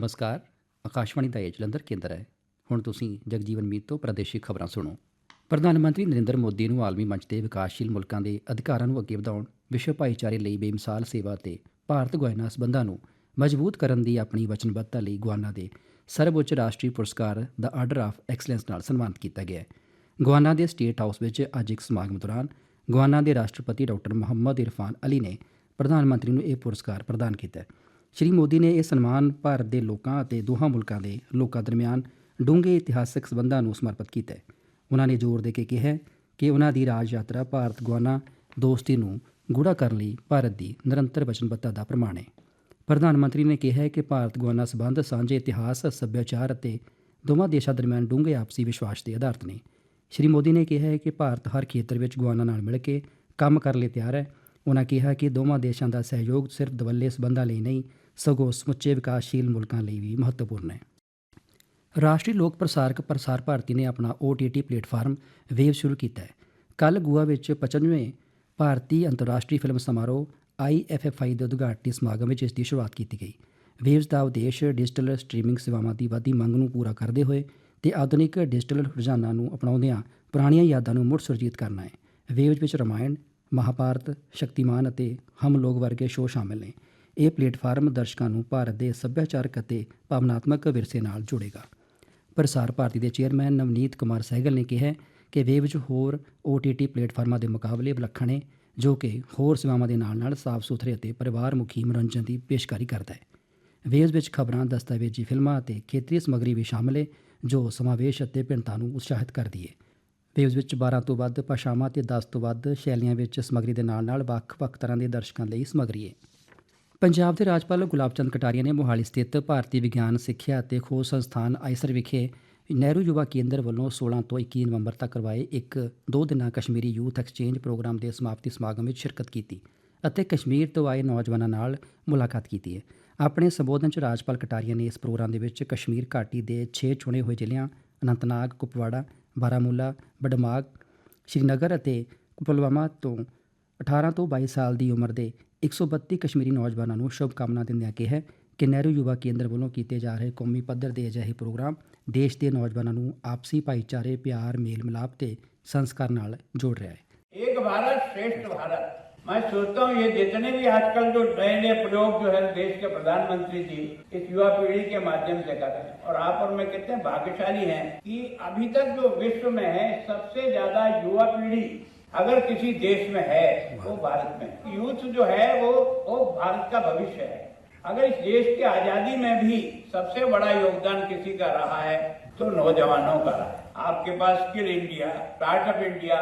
ਨਮਸਕਾਰ, ਆਕਾਸ਼ਵਾਣੀ ਦਾ ਇਹ ਜਲੰਧਰ ਕੇਂਦਰ ਹੈ। ਹੁਣ ਤੁਸੀਂ ਜਗਜੀਵਨ ਮੀਤ ਤੋਂ ਪ੍ਰਾਦੇਸ਼ਿਕ ਖਬਰਾਂ ਸੁਣੋ। ਪ੍ਰਧਾਨ ਮੰਤਰੀ ਨਰਿੰਦਰ ਮੋਦੀ ਨੂੰ ਆਲਮੀ ਮੰਚ ਤੇ ਵਿਕਾਸਸ਼ੀਲ ਮੁਲਕਾਂ ਦੇ ਅਧਿਕਾਰਾਂ ਨੂੰ ਅੱਗੇ ਵਧਾਉਣ, ਵਿਸ਼ਵ ਭਾਈਚਾਰੇ ਲਈ ਬੇਮਿਸਾਲ ਸੇਵਾ ਤੇ ਭਾਰਤ ਗੁਆਨਾ ਸਬੰਧਾਂ ਨੂੰ ਮਜ਼ਬੂਤ ਕਰਨ ਦੀ ਆਪਣੀ ਵਚਨਬੱਧਤਾ ਲਈ ਗੁਆਨਾ ਦੇ ਸਰਵਉੱਚ ਰਾਸ਼ਟਰੀ ਪੁਰਸਕਾਰ ਦਾ ਆਰਡਰ ਆਫ ਐਕਸਲੈਂਸ ਨਾਲ ਸਨਮਾਨਿਤ ਕੀਤਾ ਗਿਆ ਹੈ। ਗੁਆਨਾ ਦੇ ਸਟੇਟ ਹਾਊਸ ਵਿੱਚ ਅੱਜ ਇੱਕ ਸਮਾਗਮ ਦੌਰਾਨ ਗੁਆਨਾ ਦੇ ਰਾਸ਼ਟਰਪਤੀ ਡਾਕਟਰ ਮੁਹੰਮਦ ਇਰਫਾਨ ਅਲੀ ਨੇ ਪ੍ਰਧਾਨ ਮੰਤਰੀ ਨੂੰ ਇਹ ਪੁਰਸਕਾਰ ਪ੍ਰਦਾਨ ਕੀਤਾ ਸ਼੍ਰੀ ਮੋਦੀ ਨੇ ਇਹ ਸਨਮਾਨ ਭਾਰਤ ਦੇ ਲੋਕਾਂ ਅਤੇ ਦੋਹਾਂ ਮੁਲਕਾਂ ਦੇ ਲੋਕਾਂ ਦਰਮਿਆਨ ਡੂੰਘੇ ਇਤਿਹਾਸਕ ਸਬੰਧਾਂ ਨੂੰ ਸਮਰਪਿਤ ਕੀਤਾ ਹੈ। ਉਹਨਾਂ ਨੇ ਜ਼ੋਰ ਦੇ ਕੇ ਕਿਹਾ ਕਿ ਉਹਨਾਂ ਦੀ ਰਾਜ ਯਾਤਰਾ ਭਾਰਤ ਗੁਆਨਾ ਦੋਸਤੀ ਨੂੰ ਗੂੜਾ ਕਰਨ ਲਈ ਭਾਰਤ ਦੀ ਨਿਰੰਤਰ ਵਚਨਬੱਧਤਾ ਦਾ ਪ੍ਰਮਾਣ ਹੈ। ਪ੍ਰਧਾਨ ਮੰਤਰੀ ਨੇ ਕਿਹਾ ਕਿ ਭਾਰਤ ਗੁਆਨਾ ਸਬੰਧ ਸਾਂਝੇ ਇਤਿਹਾਸ, ਸੱਭਿਆਚਾਰ ਅਤੇ ਦੋਵਾਂ ਦੇਸ਼ਾਂ ਦਰਮਿਆਨ ਡੂੰਘੇ ਆਪਸੀ ਵਿਸ਼ਵਾਸ ਤੇ ਆਧਾਰਿਤ ਨੇ। ਸ਼੍ਰੀ ਮੋਦੀ ਨੇ ਕਿਹਾ ਕਿ ਭਾਰਤ ਹਰ ਖੇਤਰ ਵਿੱਚ ਗੁਆਨਾ ਨਾਲ ਮਿਲ ਕੇ ਕੰਮ ਕਰਨ ਲਈ ਤਿਆਰ ਹੈ। ਉਹਨਾਂ ਕਿਹਾ ਕਿ ਦੋਵਾਂ ਦੇਸ਼ਾਂ ਦਾ ਸਹਿਯੋਗ ਸਿਰਫ ਦਵੱਲੇ ਸਬੰਧਾਂ ਲਈ ਨਹੀਂ ਸਗੋਂ ਸਮੁੱਚੇ ਵਿਕਾਸਸ਼ੀਲ ਮੁਲਕਾਂ ਲਈ ਵੀ ਮਹੱਤਵਪੂਰਨ ਹੈ। ਰਾਸ਼ਟਰੀ ਲੋਕ ਪ੍ਰਸਾਰਕ ਪ੍ਰਸਾਰ ਭਾਰਤੀ ਨੇ ਆਪਣਾ OTT ਪਲੇਟਫਾਰਮ ਵੇਵ ਸ਼ੁਰੂ ਕੀਤਾ ਹੈ। ਕੱਲ ਗੋਆ ਵਿੱਚ 95ਵੇਂ ਭਾਰਤੀ ਅੰਤਰਰਾਸ਼ਟਰੀ ਫਿਲਮ ਸਮਾਰੋਹ IFFI ਦੇ ਉਦਘਾਟਨੀ ਸਮਾਗਮ ਵਿੱਚ ਇਸ ਦੀ ਸ਼ੁਰੂਆਤ ਕੀਤੀ ਗਈ। ਵੇਵਸ ਦਾ ਉਦੇਸ਼ ਡਿਜੀਟਲ ਸਟ੍ਰੀਮਿੰਗ ਸੇਵਾਵਾਂ ਦੀ ਵਧਦੀ ਮੰਗ ਨੂੰ ਪੂਰਾ ਕਰਦੇ ਹੋਏ ਤੇ ਆਧੁਨਿਕ ਡਿਜੀਟਲ ਰੁਝਾਨਾਂ ਨੂੰ ਅਪਣਾਉਂਦਿਆਂ ਪੁਰਾਣੀਆਂ ਯਾਦਾਂ ਨੂੰ ਮੁੜ ਸੁਰਜੀਤ ਕਰਨਾ ਹੈ। ਵੇਵਜ਼ ਵਿੱਚ ਰਾਮਾਇਣ, ਮਹਾਭਾਰਤ, ਸ਼ਕਤੀਮਾਨ ਅਤੇ ਹਮ ਲੋਗ ਵਰਗੇ ਸ਼ੋਅ ਸ਼ਾਮਿਲ ਨੇ। ਇਹ ਪਲੇਟਫਾਰਮ ਦਰਸ਼ਕਾਂ ਨੂੰ ਭਾਰਤ ਦੇ ਸੱਭਿਆਚਾਰਕ ਅਤੇ ਭਾਵਨਾਤਮਕ ਵਿਰਸੇ ਨਾਲ ਜੋੜੇਗਾ। ਪ੍ਰਸਾਰ ਭਾਰਤੀ ਦੇ ਚੇਅਰਮੈਨ ਨਵਨੀਤ ਕੁਮਾਰ ਸਹਿਗਲ ਨੇ ਕਿਹਾ ਕਿ ਵੇਵ ਵਿੱਚ ਹੋਰ OTT ਪਲੇਟਫਾਰਮਾਂ ਦੇ ਮੁਕਾਬਲੇ ਵਿਲੱਖਣ ਹੈ, ਜੋ ਕਿ ਹੋਰ ਸੇਵਾਵਾਂ ਦੇ ਨਾਲ-ਨਾਲ ਸਾਫ਼ ਸੁਥਰੇ ਅਤੇ ਪਰਿਵਾਰ ਮੁਖੀ ਮਨੋਰੰਜਨ ਦੀ ਪੇਸ਼ਕਾਰੀ ਕਰਦਾ ਹੈ। ਵੇਵਜ਼ ਵਿੱਚ ਖਬਰਾਂ, ਦਸਤਾਵੇਜ਼ੀ ਫਿਲਮਾਂ ਅਤੇ ਖੇਤਰੀ ਸਮੱਗਰੀ ਵੀ ਸ਼ਾਮਲ ਹੈ, ਜੋ ਸਮਾਵੇਸ਼ ਅਤੇ ਭਿੰਨਤਾ ਨੂੰ ਉਤਸ਼ਾਹਿਤ ਕਰਦੀ ਹੈ। ਵੇਵਜ਼ ਵਿੱਚ 12 ਤੋਂ ਵੱਧ ਭਾਸ਼ਾਵਾਂ ਤੇ 10 ਤੋਂ ਵੱਧ ਸ਼ੈਲੀਆਂ ਵਿੱਚ ਸਮੱਗਰੀ ਦੇ ਨਾਲ-ਨਾਲ ਵੱਖ-ਵੱਖ ਤਰ੍ਹਾਂ ਦੇ ਦਰਸ਼ਕਾਂ ਲਈ ਸਮੱਗਰੀ ਹੈ। ਪੰਜਾਬ ਦੇ ਰਾਜਪਾਲ ਗੁਲਾਬ ਚੰਦ ਕਟਾਰੀਆ ਨੇ ਮੋਹਾਲੀ ਸਥਿਤ ਭਾਰਤੀ ਵਿਗਿਆਨ ਸਿੱਖਿਆ ਅਤੇ ਖੋਜ ਸੰਸਥਾਨ ਆਈਸਰ ਵਿਖੇ ਨਹਿਰੂ ਯੁਵਾ ਕੇਂਦਰ ਵੱਲੋਂ 16 ਤੋਂ 21 ਨਵੰਬਰ ਤੱਕ ਕਰਵਾਏ ਇੱਕ ਦੋ ਦਿਨਾਂ ਕਸ਼ਮੀਰੀ ਯੂਥ ਐਕਸਚੇਂਜ ਪ੍ਰੋਗਰਾਮ ਦੇ ਸਮਾਪਤੀ ਸਮਾਗਮ ਵਿੱਚ ਸ਼ਿਰਕਤ ਕੀਤੀ ਅਤੇ ਕਸ਼ਮੀਰ ਤੋਂ ਆਏ ਨੌਜਵਾਨਾਂ ਨਾਲ ਮੁਲਾਕਾਤ ਕੀਤੀ ਹੈ। ਆਪਣੇ ਸੰਬੋਧਨ 'ਚ ਰਾਜਪਾਲ ਕਟਾਰੀਆ ਨੇ ਇਸ ਪ੍ਰੋਗਰਾਮ ਦੇ ਵਿੱਚ ਕਸ਼ਮੀਰ ਘਾਟੀ ਦੇ 6 ਚੁਣੇ ਹੋਏ ਜ਼ਿਲ੍ਹਿਆਂ ਅਨੰਤਨਾਗ, ਕੁਪਵਾੜਾ, ਬਾਰਾਮੂਲਾ, ਬਡਮਾਗ, ਸ਼੍ਰੀਨਗਰ ਅਤੇ ਪੁਲਵਾਮਾ ਤੋਂ 18 ਤੋਂ 22 ਸਾਲ ਦੀ ਉਮਰ ਦੇ 132 ਕਸ਼ਮੀਰੀ ਨੌਜਵਾਨਾਂ ਨੂੰ ਸ਼ੁਭ ਕਾਮਨਾ ਦਿੰਦਿਆਂ ਕਿਹਾ ਕਿ ਨਹਿਰੂ ਯੁਵਾ ਕੇਂਦਰ ਵੱਲੋਂ ਕੀਤੇ ਜਾ ਰਹੇ ਕੌਮੀ ਪੱਧਰ ਦੇ ਅਜਿਹੇ ਪ੍ਰੋਗਰਾਮ ਦੇਸ਼ ਦੇ ਨੌਜਵਾਨਾਂ ਨੂੰ ਆਪਸੀ ਭਾਈਚਾਰੇ ਪਿਆਰ ਮੇਲ ਮਿਲਾਪ ਤੇ ਸੰਸਕਾਰ ਨਾਲ ਜੋੜ ਰਿਹਾ ਹੈ एक भारत श्रेष्ठ भारत मैं सोचता हूँ ये जितने भी आजकल जो नए नए प्रयोग जो है देश के प्रधानमंत्री जी इस युवा पीढ़ी के माध्यम से कर रहे हैं और आप और मैं कितने भाग्यशाली हैं कि अभी तक जो विश्व में है सबसे ज्यादा युवा पीढ़ी अगर किसी देश में है, वो भारत में यूथ जो है, वो वो भारत का भविष्य है। अगर इस देश की आज़ादी में भी सबसे बड़ा योगदान किसी का रहा है तो नौजवानों का रहा है। आपके पास skill India startup India,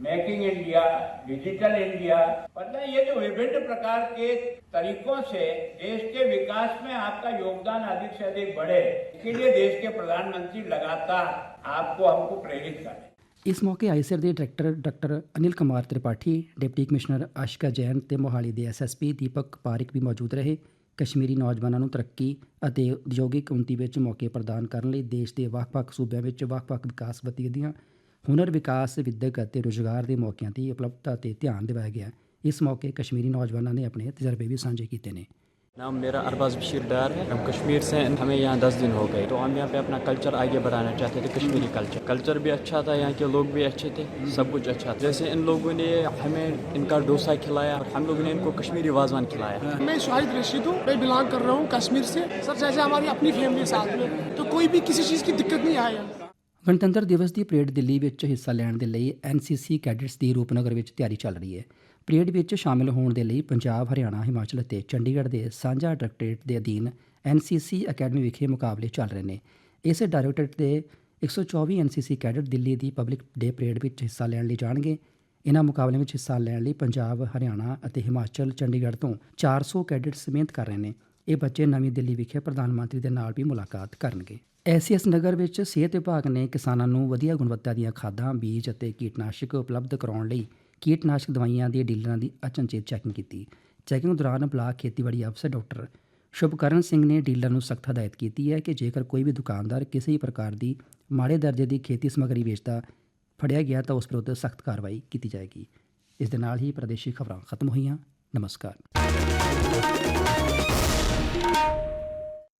making India, digital India मतलब ये जो विभिन्न प्रकार के तरीकों से देश के विकास में आपका योगदान अधिक से अधिक बढ़े, इसके लिए देश के प्रधानमंत्री लगातार आपको, हमको प्रेरित करें। ਇਸ ਮੌਕੇ ਆਈਸਰ ਦੇ director doctor Anil Kumar Tripathi, deputy commissioner Ashika Jain ਤੇ ਮੋਹਾਲੀ ਦੇ ਐਸਐਸਪੀ ਦੀਪਕ ਪਾਰਿਕ ਵੀ ਮੌਜੂਦ ਰਹੇ। ਕਸ਼ਮੀਰੀ ਨੌਜਵਾਨਾਂ ਨੂੰ ਤਰੱਕੀ ਅਤੇ ਉਦਯੋਗਿਕ ਉੱਨਤੀ ਵਿੱਚ ਮੌਕੇ ਪ੍ਰਦਾਨ ਕਰਨ ਲਈ ਦੇਸ਼ ਦੇ ਵੱਖ-ਵੱਖ ਸੂਬਿਆਂ ਵਿੱਚ ਵੱਖ-ਵੱਖ ਵਿਕਾਸ ਗਤੀਵਿਧੀਆਂ, ਹੁਨਰ ਵਿਕਾਸ, ਵਿਦਿਅਕ ਅਤੇ ਰੁਜ਼ਗਾਰ ਦੇ ਮੌਕਿਆਂ ਦੀ ਉਪਲਬਧਤਾ ਤੇ ਧਿਆਨ ਦਿਵਾਇਆ ਗਿਆ। ਇਸ ਮੌਕੇ ਕਸ਼ਮੀਰੀ ਨੌਜਵਾਨਾਂ ਨੇ ਆਪਣੇ ਤਜਰਬੇ ਵੀ ਸਾਂਝੇ ਕੀਤੇ ਨੇ। नाम मेरा अरबाज बशीर डार है हम कश्मीर से हमें यहाँ दस दिन हो गए। तो हम यहाँ पे अपना कल्चर आगे बढ़ाना चाहते थे, कश्मीरी कल्चर। कल्चर भी अच्छा था, यहाँ के लोग भी अच्छे थे, सब कुछ अच्छा था। जैसे इन लोगों ने हमें इनका डोसा खिलाया और हम लोगों ने इनको कश्मीरी वाजवान खिलाया। मैं शाहिद रशीद हूँ, मैं बिलोंग कर रहा हूँ कश्मीर से। सर, जैसे हमारी अपनी फैमिली साथ में तो कोई भी किसी चीज़ की दिक्कत नहीं हमें। ਗਣਤੰਤਰ ਦਿਵਸ ਦੀ ਪਰੇਡ ਦਿੱਲੀ ਵਿੱਚ ਹਿੱਸਾ ਲੈਣ ਦੇ ਲਈ ਐਨਸੀਸੀ ਕੈਡਿਟਸ ਦੀ ਰੂਪਨਗਰ ਵਿੱਚ ਤਿਆਰੀ ਚੱਲ ਰਹੀ ਹੈ। ਪਰੇਡ ਵਿੱਚ ਸ਼ਾਮਿਲ ਹੋਣ ਦੇ ਲਈ ਪੰਜਾਬ, ਹਰਿਆਣਾ, ਹਿਮਾਚਲ ਅਤੇ ਚੰਡੀਗੜ੍ਹ ਦੇ ਸਾਂਝਾ ਡਾਇਰੈਕਟੋਰੇਟ ਦੇ ਅਧੀਨ ਐਨਸੀਸੀ ਅਕੈਡਮੀ ਵਿਖੇ ਮੁਕਾਬਲੇ ਚੱਲ ਰਹੇ ਨੇ। ਇਸ ਡਾਇਰੈਕਟੋਰੇਟ ਦੇ 124 ਐਨਸੀਸੀ ਕੈਡਟ ਦਿੱਲੀ ਦੀ ਪਬਲਿਕ ਡੇ ਪਰੇਡ ਵਿੱਚ ਹਿੱਸਾ ਲੈਣ ਲਈ ਜਾਣਗੇ। ਇਹਨਾਂ ਮੁਕਾਬਲਿਆਂ ਵਿੱਚ ਹਿੱਸਾ ਲੈਣ ਲਈ ਪੰਜਾਬ, ਹਰਿਆਣਾ ਅਤੇ ਹਿਮਾਚਲ, ਚੰਡੀਗੜ੍ਹ ਤੋਂ 400 ਕੈਡਟਸ ਮਿਹਨਤ ਕਰ ਰਹੇ ਨੇ। ਇਹ ਬੱਚੇ ਨਵੀਂ ਦਿੱਲੀ ਵਿਖੇ ਪ੍ਰਧਾਨ ਮੰਤਰੀ ਦੇ ਨਾਲ ਵੀ ਮੁਲਾਕਾਤ ਕਰਨਗੇ। ਐਸਐਸ ਨਗਰ ਵਿੱਚ ਸਿਹਤ ਵਿਭਾਗ ਨੇ ਕਿਸਾਨਾਂ ਨੂੰ ਵਧੀਆ ਗੁਣਵੱਤਾ ਦੀਆਂ ਖਾਦਾਂ, ਬੀਜ ਅਤੇ ਕੀਟਨਾਸ਼ਕ ਉਪਲਬਧ ਕਰਾਉਣ ਲਈ ਕੀਟਨਾਸ਼ਕ ਦਵਾਈਆਂ ਦੇ ਡੀਲਰਾਂ ਦੀ ਅਚਨਚੇਤ ਚੈਕਿੰਗ ਕੀਤੀ। ਚੈਕਿੰਗ ਦੌਰਾਨ ਬਲਾਕ ਖੇਤੀਬਾੜੀ ਅਫਸਰ ਡਾਕਟਰ ਸ਼ੁਭਕਰਨ ਸਿੰਘ ਨੇ ਡੀਲਰ ਨੂੰ ਸਖਤ ਹਦਾਇਤ ਕੀਤੀ ਹੈ ਕਿ ਜੇਕਰ ਕੋਈ ਵੀ ਦੁਕਾਨਦਾਰ ਕਿਸੇ ਵੀ ਪ੍ਰਕਾਰ ਦੀ ਮਾੜੇ ਦਰਜੇ ਦੀ ਖੇਤੀ ਸਮੱਗਰੀ ਵੇਚਦਾ ਫੜਿਆ ਗਿਆ ਤਾਂ ਉਸ ਵਿਰੁੱਧ ਸਖਤ ਕਾਰਵਾਈ ਕੀਤੀ ਜਾਏਗੀ। ਇਸ ਦੇ ਨਾਲ ਹੀ ਪ੍ਰਦੇਸ਼ੀ ਖਬਰਾਂ ਖਤਮ ਹੋਈਆਂ। ਨਮਸਕਾਰ। you